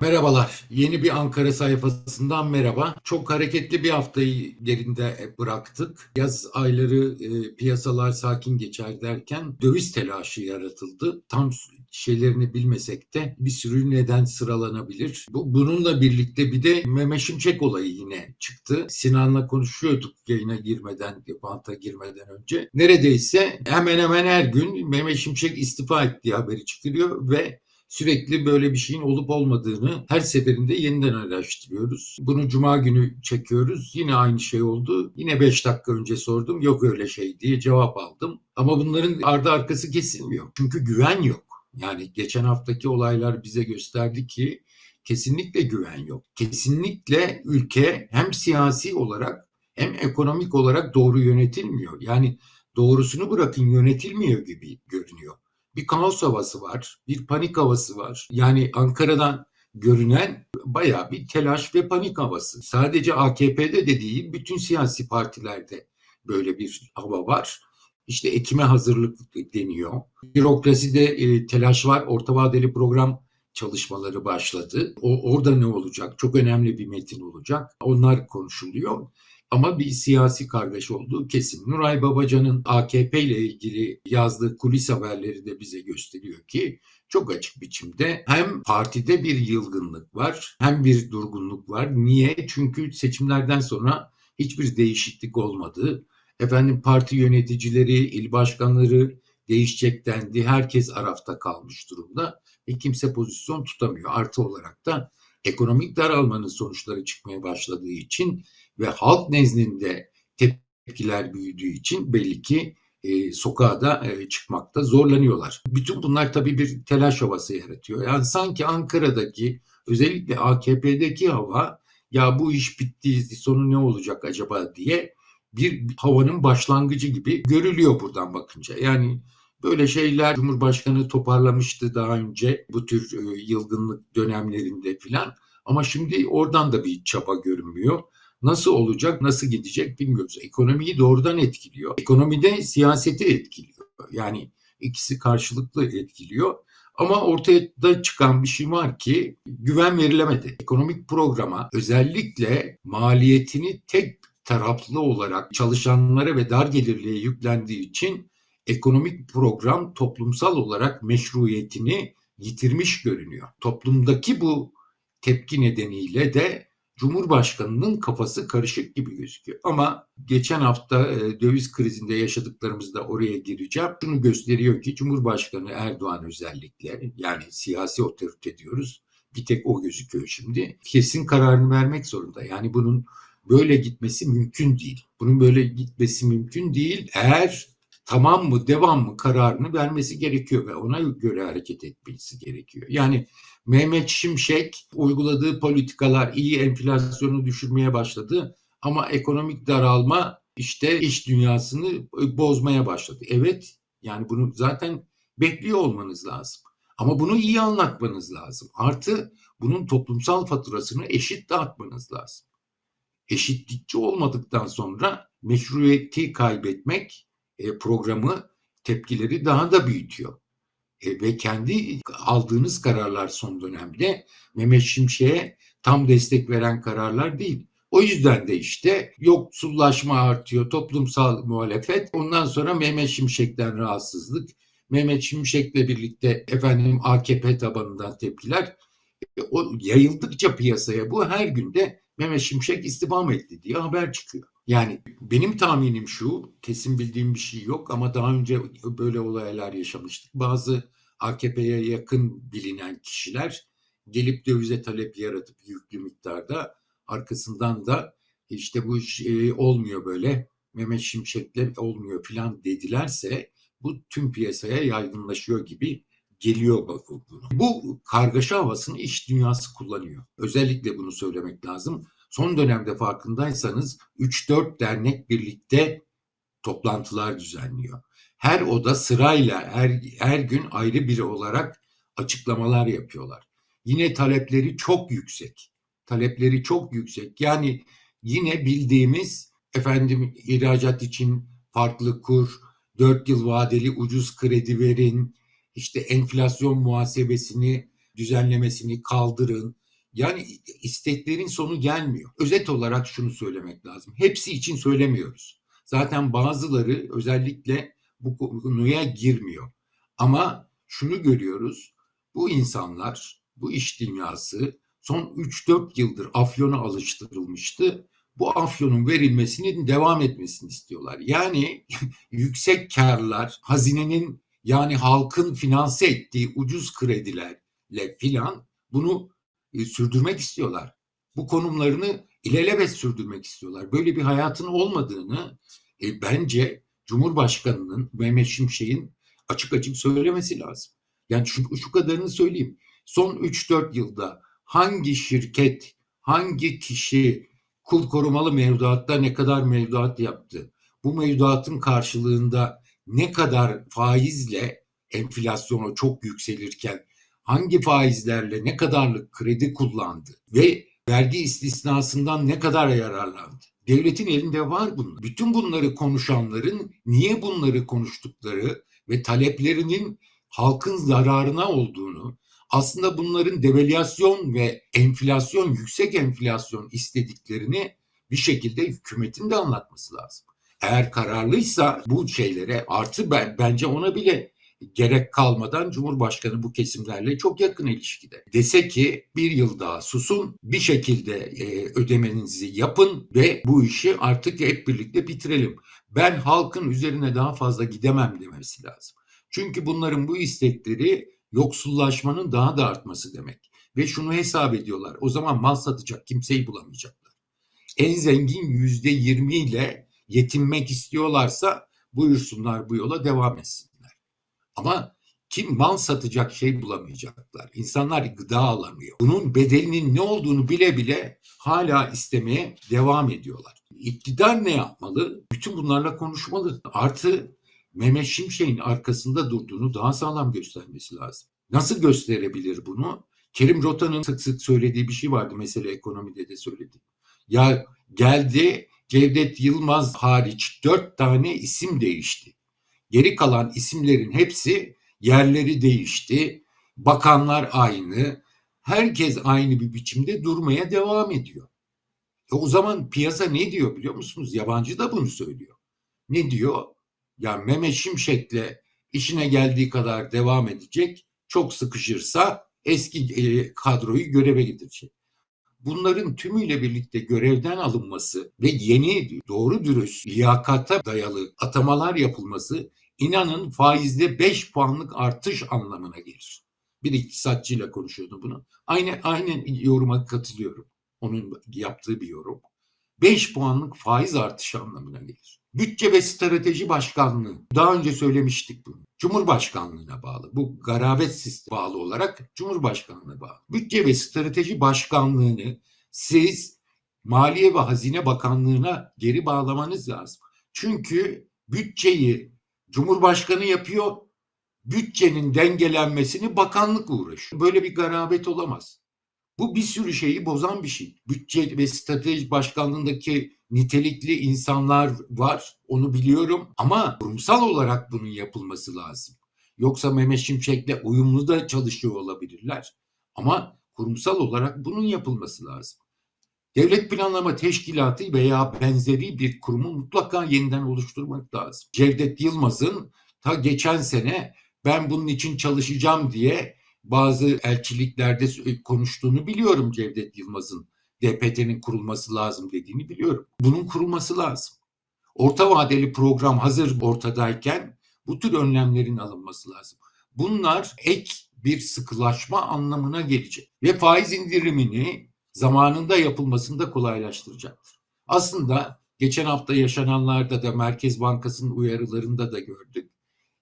Merhabalar. Yeni bir Ankara sayfasından merhaba. Çok hareketli bir haftayı gerinde bıraktık. Yaz ayları e, piyasalar sakin geçer derken döviz telaşı yaratıldı. Tam şeylerini bilmesek de bir sürü neden sıralanabilir. Bu, bununla birlikte bir de Mehmet Şimşek olayı yine çıktı. Sinan'la konuşuyorduk yayına girmeden, banta girmeden önce. Neredeyse hemen hemen her gün Mehmet Şimşek istifa ettiği haberi çıkıyor ve sürekli böyle bir şeyin olup olmadığını her seferinde yeniden araştırıyoruz. Bunu cuma günü çekiyoruz. Yine aynı şey oldu. Yine 5 dakika önce sordum. Yok öyle şey diye cevap aldım. Ama bunların ardı arkası kesilmiyor. Çünkü güven yok. Yani geçen haftaki olaylar bize gösterdi ki kesinlikle güven yok. Kesinlikle ülke hem siyasi olarak hem ekonomik olarak doğru yönetilmiyor. Yani doğrusunu bırakın yönetilmiyor gibi görünüyor bir kaos havası var, bir panik havası var. Yani Ankara'dan görünen bayağı bir telaş ve panik havası. Sadece AKP'de de değil, bütün siyasi partilerde böyle bir hava var. İşte Ekim'e hazırlık deniyor. Bürokraside e, telaş var. Orta vadeli program çalışmaları başladı. O, orada ne olacak? Çok önemli bir metin olacak. Onlar konuşuluyor. Ama bir siyasi kargaşa olduğu kesin. Nuray Babacan'ın AKP ile ilgili yazdığı kulis haberleri de bize gösteriyor ki çok açık biçimde hem partide bir yılgınlık var hem bir durgunluk var. Niye? Çünkü seçimlerden sonra hiçbir değişiklik olmadı. Efendim parti yöneticileri, il başkanları değişecek dendi. Herkes arafta kalmış durumda ve kimse pozisyon tutamıyor. Artı olarak da ekonomik daralmanın sonuçları çıkmaya başladığı için ve halk nezdinde tepkiler büyüdüğü için belli ki e, sokağa da e, çıkmakta zorlanıyorlar. Bütün bunlar tabii bir telaş havası yaratıyor. Yani sanki Ankara'daki özellikle AKP'deki hava ya bu iş bitti sonu ne olacak acaba diye bir havanın başlangıcı gibi görülüyor buradan bakınca. Yani böyle şeyler Cumhurbaşkanı toparlamıştı daha önce bu tür e, yılgınlık dönemlerinde filan. Ama şimdi oradan da bir çaba görünmüyor. Nasıl olacak, nasıl gidecek bilmiyoruz. Ekonomiyi doğrudan etkiliyor. Ekonomide siyaseti etkiliyor. Yani ikisi karşılıklı etkiliyor. Ama ortaya çıkan bir şey var ki güven verilemedi. Ekonomik programa özellikle maliyetini tek taraflı olarak çalışanlara ve dar gelirliğe yüklendiği için ekonomik program toplumsal olarak meşruiyetini yitirmiş görünüyor. Toplumdaki bu tepki nedeniyle de Cumhurbaşkanının kafası karışık gibi gözüküyor. Ama geçen hafta e, döviz krizinde yaşadıklarımızda oraya gireceğim. Şunu gösteriyor ki Cumhurbaşkanı Erdoğan özellikle yani siyasi otorite diyoruz. Bir tek o gözüküyor şimdi. Kesin kararını vermek zorunda. Yani bunun böyle gitmesi mümkün değil. Bunun böyle gitmesi mümkün değil. Eğer tamam mı devam mı kararını vermesi gerekiyor ve ona göre hareket etmesi gerekiyor. Yani Mehmet Şimşek uyguladığı politikalar iyi enflasyonu düşürmeye başladı ama ekonomik daralma işte iş dünyasını bozmaya başladı. Evet yani bunu zaten bekliyor olmanız lazım. Ama bunu iyi anlatmanız lazım. Artı bunun toplumsal faturasını eşit dağıtmanız lazım. Eşitlikçi olmadıktan sonra meşruiyeti kaybetmek e, programı tepkileri daha da büyütüyor. E, ve kendi aldığınız kararlar son dönemde Mehmet Şimşek'e tam destek veren kararlar değil. O yüzden de işte yoksullaşma artıyor, toplumsal muhalefet. Ondan sonra Mehmet Şimşek'ten rahatsızlık. Mehmet Şimşek'le birlikte efendim AKP tabanından tepkiler. E, o yayıldıkça piyasaya bu her günde Mehmet Şimşek istifa mı etti diye haber çıkıyor. Yani benim tahminim şu, kesin bildiğim bir şey yok ama daha önce böyle olaylar yaşamıştık. Bazı AKP'ye yakın bilinen kişiler gelip dövize talep yaratıp yüklü miktarda arkasından da işte bu iş e, olmuyor böyle Mehmet Şimşek'le olmuyor filan dedilerse bu tüm piyasaya yaygınlaşıyor gibi geliyor bunu. Bu kargaşa havasını iş dünyası kullanıyor. Özellikle bunu söylemek lazım. Son dönemde farkındaysanız 3-4 dernek birlikte toplantılar düzenliyor. Her oda sırayla her, her gün ayrı biri olarak açıklamalar yapıyorlar. Yine talepleri çok yüksek. Talepleri çok yüksek. Yani yine bildiğimiz efendim ihracat için farklı kur, 4 yıl vadeli ucuz kredi verin, işte enflasyon muhasebesini düzenlemesini kaldırın, Yani isteklerin sonu gelmiyor. Özet olarak şunu söylemek lazım. Hepsi için söylemiyoruz. Zaten bazıları özellikle bu konuya girmiyor. Ama şunu görüyoruz. Bu insanlar, bu iş dünyası son 3-4 yıldır afyona alıştırılmıştı. Bu afyonun verilmesinin devam etmesini istiyorlar. Yani yüksek karlar, hazinenin yani halkın finanse ettiği ucuz kredilerle filan bunu e, sürdürmek istiyorlar. Bu konumlarını ilelebet sürdürmek istiyorlar. Böyle bir hayatın olmadığını e, bence Cumhurbaşkanı'nın Mehmet Şimşek'in açık açık söylemesi lazım. Yani şu, şu kadarını söyleyeyim. Son 3-4 yılda hangi şirket, hangi kişi kul korumalı mevduatta ne kadar mevduat yaptı? Bu mevduatın karşılığında ne kadar faizle enflasyonu çok yükselirken hangi faizlerle ne kadarlık kredi kullandı ve vergi istisnasından ne kadar yararlandı? Devletin elinde var bunlar. Bütün bunları konuşanların niye bunları konuştukları ve taleplerinin halkın zararına olduğunu, aslında bunların devalüasyon ve enflasyon, yüksek enflasyon istediklerini bir şekilde hükümetin de anlatması lazım. Eğer kararlıysa bu şeylere artı ben, bence ona bile gerek kalmadan Cumhurbaşkanı bu kesimlerle çok yakın ilişkide. Dese ki bir yıl daha susun, bir şekilde e, ödemenizi yapın ve bu işi artık hep birlikte bitirelim. Ben halkın üzerine daha fazla gidemem demesi lazım. Çünkü bunların bu istekleri yoksullaşmanın daha da artması demek. Ve şunu hesap ediyorlar. O zaman mal satacak kimseyi bulamayacaklar. En zengin yüzde yirmi ile yetinmek istiyorlarsa buyursunlar bu yola devam etsinler. Ama kim mal satacak şey bulamayacaklar. İnsanlar gıda alamıyor. Bunun bedelinin ne olduğunu bile bile hala istemeye devam ediyorlar. İktidar ne yapmalı? Bütün bunlarla konuşmalı. Artı Mehmet Şimşek'in arkasında durduğunu daha sağlam göstermesi lazım. Nasıl gösterebilir bunu? Kerim Rota'nın sık sık söylediği bir şey vardı mesela ekonomide de söyledi. Ya geldi Cevdet Yılmaz hariç dört tane isim değişti. Geri kalan isimlerin hepsi yerleri değişti. Bakanlar aynı. Herkes aynı bir biçimde durmaya devam ediyor. E o zaman piyasa ne diyor biliyor musunuz? Yabancı da bunu söylüyor. Ne diyor? Ya Mehmet Şimşek'le işine geldiği kadar devam edecek. Çok sıkışırsa eski e, kadroyu göreve getirecek. Bunların tümüyle birlikte görevden alınması ve yeni doğru dürüst liyakata dayalı atamalar yapılması inanın faizde 5 puanlık artış anlamına gelir. Bir iktisatçıyla konuşuyordum bunu. Aynı aynı yoruma katılıyorum. Onun yaptığı bir yorum. 5 puanlık faiz artışı anlamına gelir. Bütçe ve Strateji Başkanlığı. Daha önce söylemiştik bunu. Cumhurbaşkanlığına bağlı. Bu garabet sistemi bağlı olarak Cumhurbaşkanlığına bağlı. Bütçe ve Strateji Başkanlığını siz Maliye ve Hazine Bakanlığına geri bağlamanız lazım. Çünkü bütçeyi Cumhurbaşkanı yapıyor, bütçenin dengelenmesini bakanlık uğraşıyor. Böyle bir garabet olamaz. Bu bir sürü şeyi bozan bir şey. Bütçe ve strateji başkanlığındaki nitelikli insanlar var. Onu biliyorum ama kurumsal olarak bunun yapılması lazım. Yoksa Mehmet Şimşek'le uyumlu da çalışıyor olabilirler. Ama kurumsal olarak bunun yapılması lazım. Devlet Planlama Teşkilatı veya benzeri bir kurumu mutlaka yeniden oluşturmak lazım. Cevdet Yılmaz'ın ta geçen sene ben bunun için çalışacağım diye bazı elçiliklerde konuştuğunu biliyorum Cevdet Yılmaz'ın. DPT'nin kurulması lazım dediğini biliyorum. Bunun kurulması lazım. Orta vadeli program hazır ortadayken bu tür önlemlerin alınması lazım. Bunlar ek bir sıkılaşma anlamına gelecek ve faiz indirimini zamanında yapılmasını da kolaylaştıracaktır. Aslında geçen hafta yaşananlarda da Merkez Bankası'nın uyarılarında da gördük.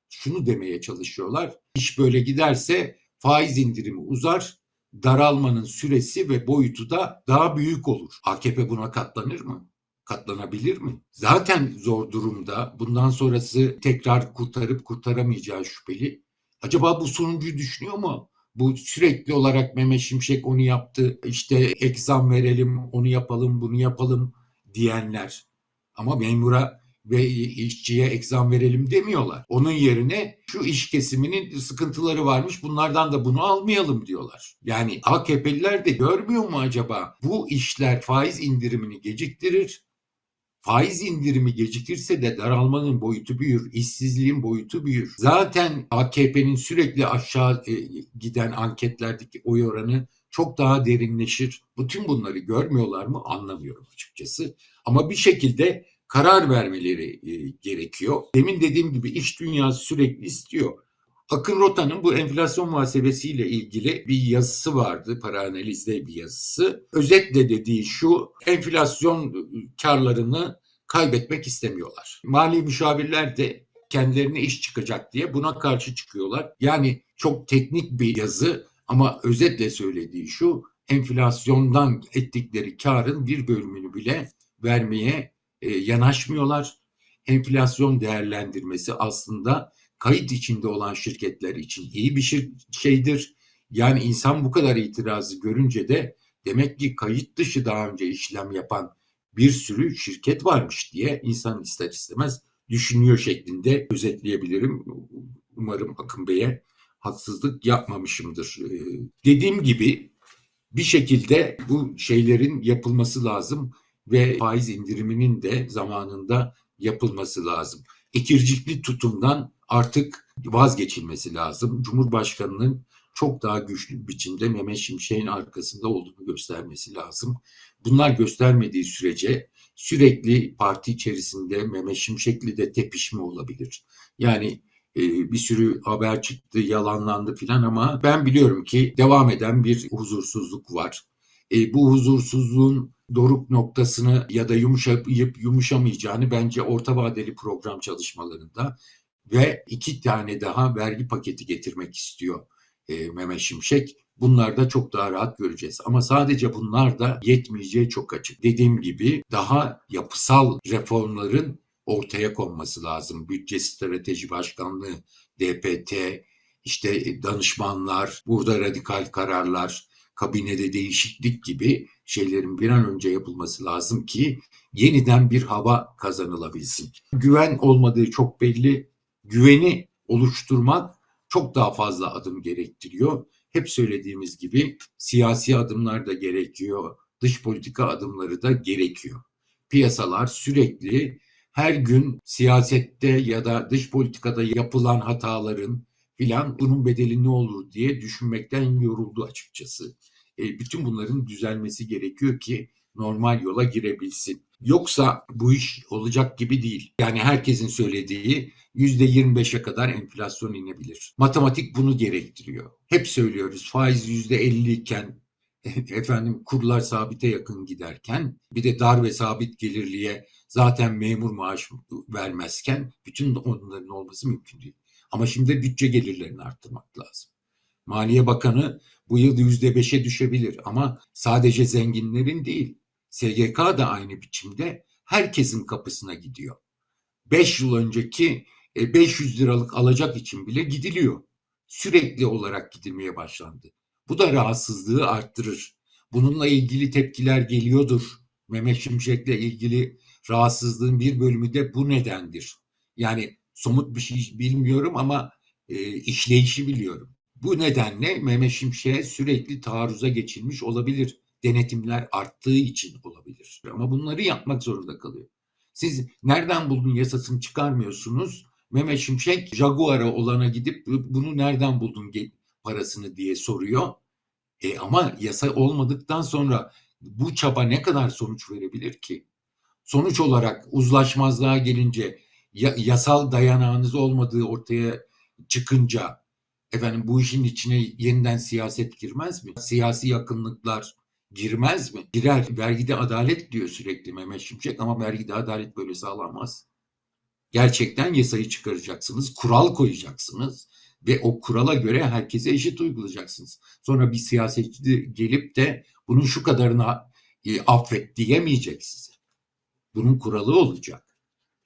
Şunu demeye çalışıyorlar. İş böyle giderse faiz indirimi uzar, daralmanın süresi ve boyutu da daha büyük olur. AKP buna katlanır mı? Katlanabilir mi? Zaten zor durumda. Bundan sonrası tekrar kurtarıp kurtaramayacağı şüpheli. Acaba bu sonuncuyu düşünüyor mu? Bu sürekli olarak Mehmet Şimşek onu yaptı, işte egzam verelim, onu yapalım, bunu yapalım diyenler. Ama memura ve işçiye ekzam verelim demiyorlar. Onun yerine şu iş kesiminin sıkıntıları varmış bunlardan da bunu almayalım diyorlar. Yani AKP'liler de görmüyor mu acaba bu işler faiz indirimini geciktirir. Faiz indirimi gecikirse de daralmanın boyutu büyür, işsizliğin boyutu büyür. Zaten AKP'nin sürekli aşağı e, giden anketlerdeki oy oranı çok daha derinleşir. Bütün bunları görmüyorlar mı anlamıyorum açıkçası. Ama bir şekilde karar vermeleri e, gerekiyor. Demin dediğim gibi iş dünyası sürekli istiyor. Akın Rota'nın bu enflasyon muhasebesiyle ilgili bir yazısı vardı, para analizde bir yazısı. Özetle dediği şu, enflasyon karlarını kaybetmek istemiyorlar. Mali müşavirler de kendilerine iş çıkacak diye buna karşı çıkıyorlar. Yani çok teknik bir yazı ama özetle söylediği şu, enflasyondan ettikleri karın bir bölümünü bile vermeye e, yanaşmıyorlar. Enflasyon değerlendirmesi aslında kayıt içinde olan şirketler için iyi bir şey, şeydir. Yani insan bu kadar itirazı görünce de demek ki kayıt dışı daha önce işlem yapan bir sürü şirket varmış diye insan ister istemez düşünüyor şeklinde özetleyebilirim. Umarım Akın Bey'e haksızlık yapmamışımdır. Ee, dediğim gibi bir şekilde bu şeylerin yapılması lazım ve faiz indiriminin de zamanında yapılması lazım. İkircikli tutumdan artık vazgeçilmesi lazım. Cumhurbaşkanının çok daha güçlü bir biçimde Mehmet Şimşek'in arkasında olduğunu göstermesi lazım. Bunlar göstermediği sürece sürekli parti içerisinde Mehmet Şimşek'li de tepişme olabilir. Yani e, bir sürü haber çıktı, yalanlandı filan ama ben biliyorum ki devam eden bir huzursuzluk var. E, bu huzursuzluğun doruk noktasını ya da yumuşayıp yumuşamayacağını bence orta vadeli program çalışmalarında ve iki tane daha vergi paketi getirmek istiyor e, Mehmet Şimşek. Bunlar da çok daha rahat göreceğiz. Ama sadece bunlar da yetmeyeceği çok açık. Dediğim gibi daha yapısal reformların ortaya konması lazım. Bütçe Strateji Başkanlığı, DPT, işte danışmanlar, burada radikal kararlar, kabinede değişiklik gibi şeylerin bir an önce yapılması lazım ki yeniden bir hava kazanılabilsin. Güven olmadığı çok belli. Güveni oluşturmak çok daha fazla adım gerektiriyor. Hep söylediğimiz gibi siyasi adımlar da gerekiyor, dış politika adımları da gerekiyor. Piyasalar sürekli her gün siyasette ya da dış politikada yapılan hataların filan bunun bedeli ne olur diye düşünmekten yoruldu açıkçası. E, bütün bunların düzelmesi gerekiyor ki normal yola girebilsin. Yoksa bu iş olacak gibi değil. Yani herkesin söylediği %25'e kadar enflasyon inebilir. Matematik bunu gerektiriyor. Hep söylüyoruz faiz %50 iken efendim kurlar sabite yakın giderken bir de dar ve sabit gelirliye zaten memur maaş vermezken bütün onların olması mümkün değil. Ama şimdi bütçe gelirlerini arttırmak lazım. Maliye Bakanı bu yıl yüzde beşe düşebilir ama sadece zenginlerin değil. SGK da aynı biçimde herkesin kapısına gidiyor. 5 yıl önceki 500 e, liralık alacak için bile gidiliyor. Sürekli olarak gidilmeye başlandı. Bu da rahatsızlığı arttırır. Bununla ilgili tepkiler geliyordur. Mehmet Şimşek'le ilgili rahatsızlığın bir bölümü de bu nedendir. Yani somut bir şey bilmiyorum ama e, işleyişi biliyorum. Bu nedenle Mehmet Şimşek'e sürekli taarruza geçilmiş olabilir. Denetimler arttığı için olabilir. Ama bunları yapmak zorunda kalıyor. Siz nereden buldun yasasını çıkarmıyorsunuz. Mehmet Şimşek Jaguar'a olana gidip bunu nereden buldun parasını diye soruyor. E ama yasa olmadıktan sonra bu çaba ne kadar sonuç verebilir ki? Sonuç olarak uzlaşmazlığa gelince yasal dayanağınız olmadığı ortaya çıkınca efendim bu işin içine yeniden siyaset girmez mi? Siyasi yakınlıklar girmez mi? Girer. Vergide adalet diyor sürekli Mehmet Şimşek ama vergide adalet böyle sağlanmaz. Gerçekten yasayı çıkaracaksınız, kural koyacaksınız ve o kurala göre herkese eşit uygulayacaksınız. Sonra bir siyasetçi gelip de bunun şu kadarını e, affet diyemeyecek size. Bunun kuralı olacak.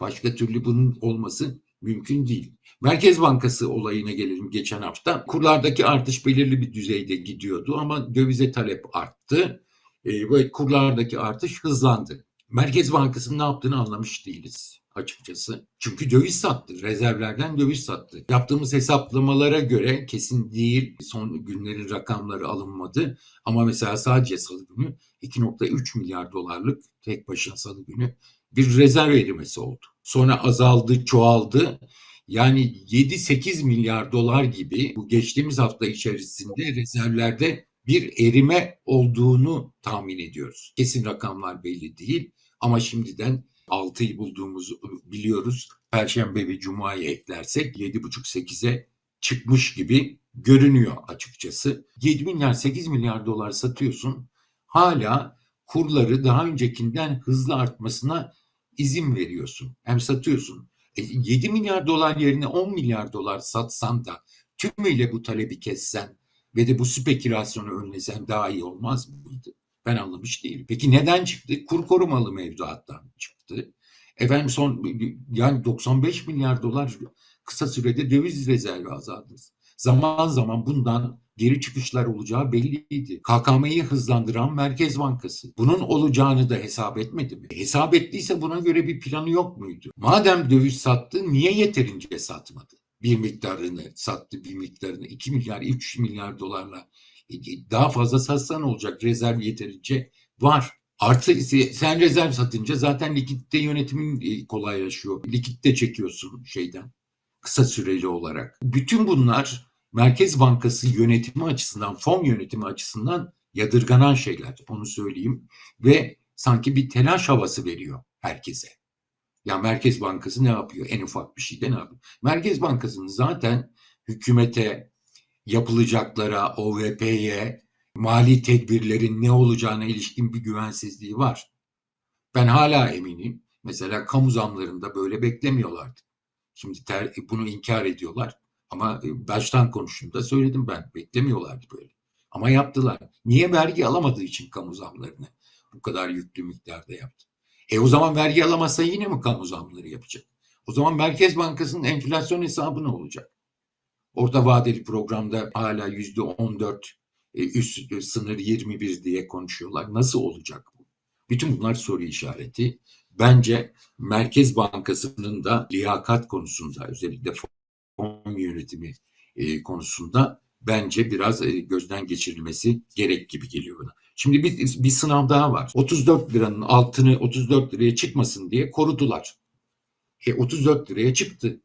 Başka türlü bunun olması mümkün değil. Merkez Bankası olayına gelelim geçen hafta. Kurlardaki artış belirli bir düzeyde gidiyordu ama dövize talep arttı e, ve kurlardaki artış hızlandı. Merkez Bankası'nın ne yaptığını anlamış değiliz. açıkçası. Çünkü döviz sattı. Rezervlerden döviz sattı. Yaptığımız hesaplamalara göre kesin değil. Son günlerin rakamları alınmadı. Ama mesela sadece salı günü 2.3 milyar dolarlık tek başına salı günü bir rezerv erimesi oldu. Sonra azaldı, çoğaldı. Yani 7-8 milyar dolar gibi bu geçtiğimiz hafta içerisinde rezervlerde bir erime olduğunu tahmin ediyoruz. Kesin rakamlar belli değil ama şimdiden 6'yı bulduğumuzu biliyoruz. Perşembe ve Cuma'yı eklersek 7,5-8'e çıkmış gibi görünüyor açıkçası. 7 milyar 8 milyar dolar satıyorsun. Hala kurları daha öncekinden hızlı artmasına izin veriyorsun. Hem satıyorsun. E, 7 milyar dolar yerine 10 milyar dolar satsan da tümüyle bu talebi kessen ve de bu spekülasyonu önlesen daha iyi olmaz mıydı? Ben anlamış değilim. Peki neden çıktı? Kur korumalı mevduattan çıktı. Efendim son yani 95 milyar dolar kısa sürede döviz rezervi azaldı. Zaman zaman bundan geri çıkışlar olacağı belliydi. KKM'yi hızlandıran Merkez Bankası. Bunun olacağını da hesap etmedi mi? Hesap ettiyse buna göre bir planı yok muydu? Madem döviz sattı niye yeterince satmadı? Bir miktarını sattı, bir miktarını 2 milyar, 3 milyar dolarla e, daha fazla satsan olacak. Rezerv yeterince var. Artı sen rezerv satınca zaten likitte yönetimin e, kolaylaşıyor. Likitte çekiyorsun şeyden kısa süreli olarak. Bütün bunlar Merkez Bankası yönetimi açısından, fon yönetimi açısından yadırganan şeyler. Onu söyleyeyim. Ve sanki bir telaş havası veriyor herkese. Ya Merkez Bankası ne yapıyor? En ufak bir şeyde ne yapıyor? Merkez Bankası'nın zaten hükümete, yapılacaklara, OVP'ye, mali tedbirlerin ne olacağına ilişkin bir güvensizliği var. Ben hala eminim. Mesela kamu zamlarında böyle beklemiyorlardı. Şimdi ter, bunu inkar ediyorlar. Ama e, baştan konuştuğumda söyledim ben. Beklemiyorlardı böyle. Ama yaptılar. Niye vergi alamadığı için kamu zamlarını bu kadar yüklü miktarda yaptı? E o zaman vergi alamazsa yine mi kamu zamları yapacak? O zaman Merkez Bankası'nın enflasyon hesabı ne olacak? Orta vadeli programda hala yüzde on dört e, üst e, sınır 21 diye konuşuyorlar. Nasıl olacak bu? Bütün bunlar soru işareti. Bence Merkez Bankası'nın da liyakat konusunda özellikle fon yönetimi e, konusunda bence biraz gözden geçirilmesi gerek gibi geliyor bana. Şimdi bir, bir sınav daha var. 34 liranın altını 34 liraya çıkmasın diye korudular. E 34 liraya çıktı.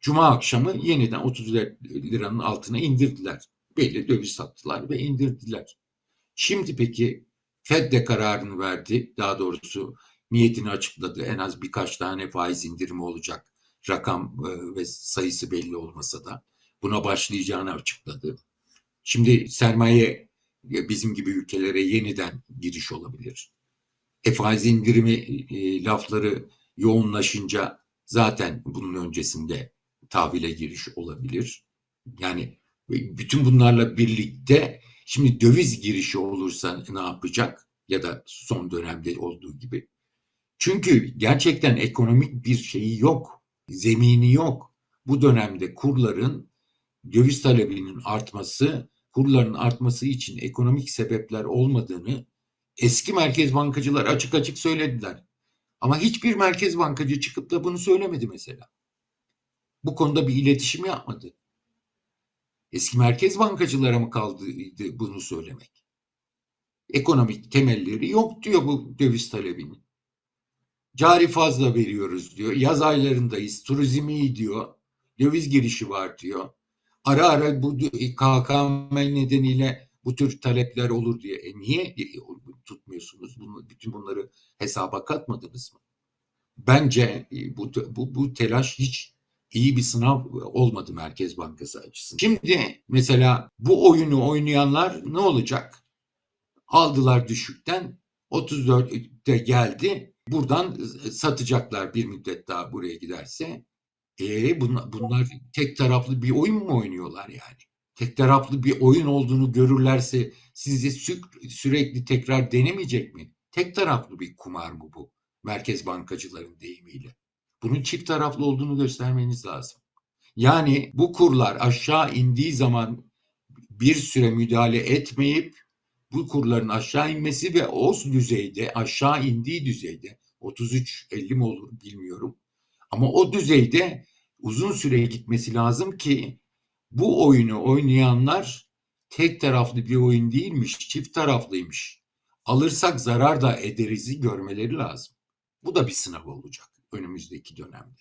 Cuma akşamı yeniden 34 liranın altına indirdiler. Belli döviz sattılar ve indirdiler. Şimdi peki Fed de kararını verdi. Daha doğrusu niyetini açıkladı. En az birkaç tane faiz indirimi olacak. Rakam e, ve sayısı belli olmasa da buna başlayacağını açıkladı. Şimdi sermaye e, bizim gibi ülkelere yeniden giriş olabilir. E faiz indirimi e, lafları yoğunlaşınca zaten bunun öncesinde tahvile giriş olabilir. Yani bütün bunlarla birlikte şimdi döviz girişi olursa ne yapacak? Ya da son dönemde olduğu gibi. Çünkü gerçekten ekonomik bir şeyi yok. Zemini yok. Bu dönemde kurların döviz talebinin artması, kurların artması için ekonomik sebepler olmadığını eski merkez bankacılar açık açık söylediler. Ama hiçbir merkez bankacı çıkıp da bunu söylemedi mesela. Bu konuda bir iletişim yapmadı. Eski merkez bankacılara mı kaldı bunu söylemek? Ekonomik temelleri yok diyor bu döviz talebinin. Cari fazla veriyoruz diyor. Yaz aylarındayız. Turizmi iyi diyor. Döviz girişi var diyor. Ara ara bu KKM nedeniyle bu tür talepler olur diye. E niye tutmuyorsunuz? Bunu, bütün bunları hesaba katmadınız mı? Bence e, bu, bu, bu telaş hiç iyi bir sınav olmadı Merkez Bankası açısından. Şimdi mesela bu oyunu oynayanlar ne olacak? Aldılar düşükten 34'te geldi. Buradan satacaklar bir müddet daha buraya giderse. E bunlar, bunlar tek taraflı bir oyun mu oynuyorlar yani? Tek taraflı bir oyun olduğunu görürlerse sizi sü sürekli tekrar denemeyecek mi? Tek taraflı bir kumar mı bu? Merkez bankacıların deyimiyle. Bunun çift taraflı olduğunu göstermeniz lazım. Yani bu kurlar aşağı indiği zaman bir süre müdahale etmeyip bu kurların aşağı inmesi ve o düzeyde aşağı indiği düzeyde 33-50 mi olur bilmiyorum. Ama o düzeyde uzun süre gitmesi lazım ki bu oyunu oynayanlar tek taraflı bir oyun değilmiş, çift taraflıymış. Alırsak zarar da ederizi görmeleri lazım. Bu da bir sınav olacak önümüzdeki dönemde.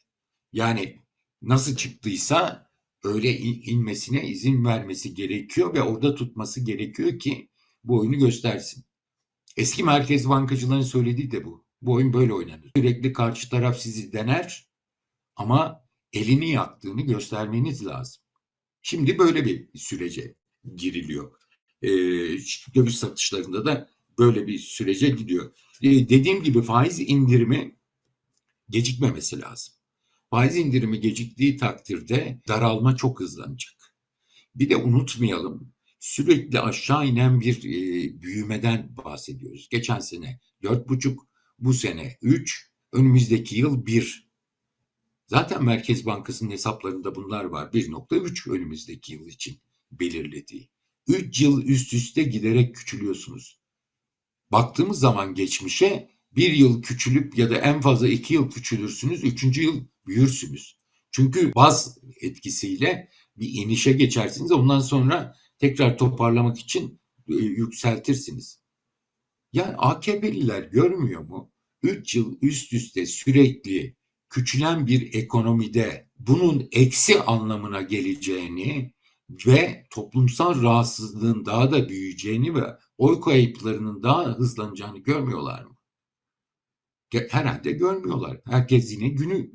Yani nasıl çıktıysa öyle inmesine izin vermesi gerekiyor ve orada tutması gerekiyor ki bu oyunu göstersin. Eski merkez bankacıların söylediği de bu. Bu oyun böyle oynanır. Sürekli karşı taraf sizi dener ama elini yaktığını göstermeniz lazım. Şimdi böyle bir sürece giriliyor. Ee, döviz satışlarında da böyle bir sürece gidiyor. Ee, dediğim gibi faiz indirimi gecikmemesi lazım. Faiz indirimi geciktiği takdirde daralma çok hızlanacak. Bir de unutmayalım sürekli aşağı inen bir e, büyümeden bahsediyoruz. Geçen sene dört buçuk, bu sene üç, önümüzdeki yıl bir. Zaten Merkez Bankası'nın hesaplarında bunlar var. 1.3 önümüzdeki yıl için belirlediği. 3 yıl üst üste giderek küçülüyorsunuz. Baktığımız zaman geçmişe bir yıl küçülüp ya da en fazla iki yıl küçülürsünüz, üçüncü yıl büyürsünüz. Çünkü baz etkisiyle bir inişe geçersiniz. Ondan sonra tekrar toparlamak için e, yükseltirsiniz. Yani AKP'liler görmüyor mu? 3 yıl üst üste sürekli küçülen bir ekonomide bunun eksi anlamına geleceğini ve toplumsal rahatsızlığın daha da büyüyeceğini ve oy kayıplarının daha hızlanacağını görmüyorlar mı? Herhalde görmüyorlar. Herkes yine günü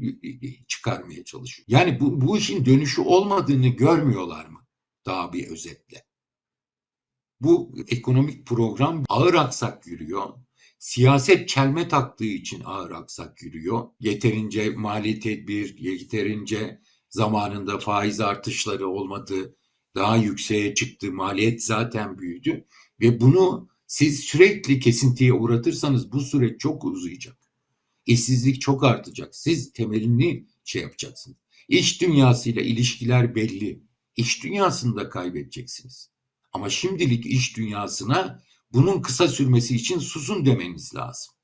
çıkarmaya çalışıyor. Yani bu, bu işin dönüşü olmadığını görmüyorlar mı? Daha bir özetle. Bu ekonomik program ağır aksak yürüyor. Siyaset çelme taktığı için ağır aksak yürüyor. Yeterince mali tedbir, yeterince zamanında faiz artışları olmadı. Daha yükseğe çıktı, maliyet zaten büyüdü. Ve bunu siz sürekli kesintiye uğratırsanız bu süreç çok uzayacak. İşsizlik çok artacak. Siz temelini şey yapacaksınız. İş dünyasıyla ilişkiler belli. İş dünyasında kaybedeceksiniz. Ama şimdilik iş dünyasına bunun kısa sürmesi için susun demeniz lazım.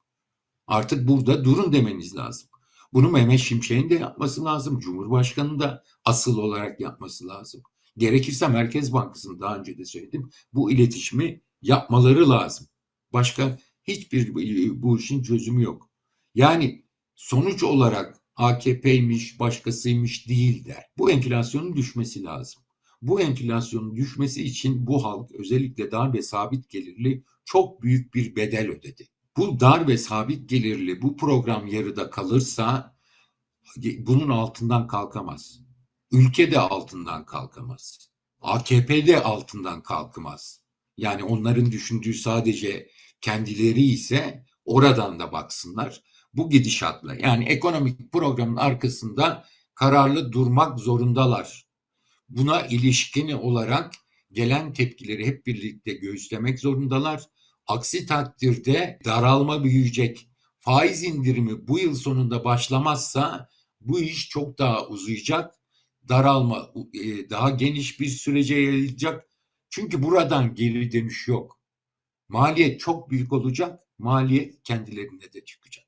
Artık burada durun demeniz lazım. Bunu Mehmet Şimşek'in de yapması lazım. Cumhurbaşkanı da asıl olarak yapması lazım. Gerekirse Merkez Bankası'nın daha önce de söyledim. Bu iletişimi yapmaları lazım. Başka hiçbir bu işin çözümü yok. Yani sonuç olarak AKP'ymiş, başkasıymış değil der. Bu enflasyonun düşmesi lazım. Bu enflasyonun düşmesi için bu halk özellikle dar ve sabit gelirli çok büyük bir bedel ödedi. Bu dar ve sabit gelirli bu program yarıda kalırsa bunun altından kalkamaz. Ülke de altından kalkamaz. AKP de altından kalkamaz. Yani onların düşündüğü sadece kendileri ise oradan da baksınlar. Bu gidişatla yani ekonomik programın arkasında kararlı durmak zorundalar buna ilişkin olarak gelen tepkileri hep birlikte göğüslemek zorundalar. Aksi takdirde daralma büyüyecek. Faiz indirimi bu yıl sonunda başlamazsa bu iş çok daha uzayacak. Daralma e, daha geniş bir sürece yayılacak. Çünkü buradan geri dönüş yok. Maliyet çok büyük olacak. Maliyet kendilerine de çıkacak.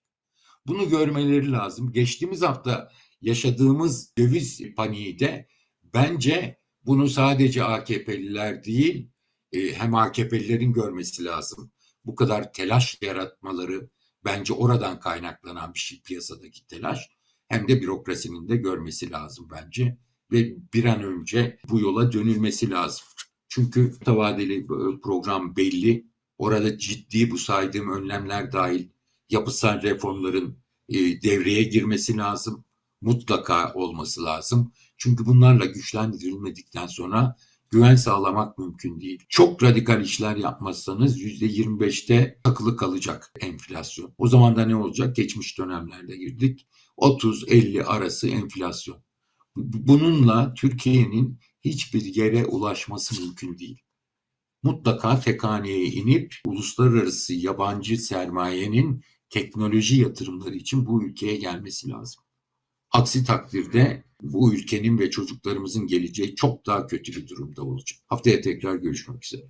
Bunu görmeleri lazım. Geçtiğimiz hafta yaşadığımız döviz paniği de Bence bunu sadece AKP'liler değil, e, hem AKP'lilerin görmesi lazım. Bu kadar telaş yaratmaları bence oradan kaynaklanan bir şey piyasadaki telaş. Hem de bürokrasinin de görmesi lazım bence. Ve bir an önce bu yola dönülmesi lazım. Çünkü tavadeli program belli. Orada ciddi bu saydığım önlemler dahil yapısal reformların e, devreye girmesi lazım. Mutlaka olması lazım. Çünkü bunlarla güçlendirilmedikten sonra güven sağlamak mümkün değil. Çok radikal işler yapmazsanız %25'te takılı kalacak enflasyon. O zaman da ne olacak? Geçmiş dönemlerde girdik. 30-50 arası enflasyon. Bununla Türkiye'nin hiçbir yere ulaşması mümkün değil. Mutlaka tekaneye inip uluslararası yabancı sermayenin teknoloji yatırımları için bu ülkeye gelmesi lazım. Aksi takdirde bu ülkenin ve çocuklarımızın geleceği çok daha kötü bir durumda olacak. Haftaya tekrar görüşmek üzere.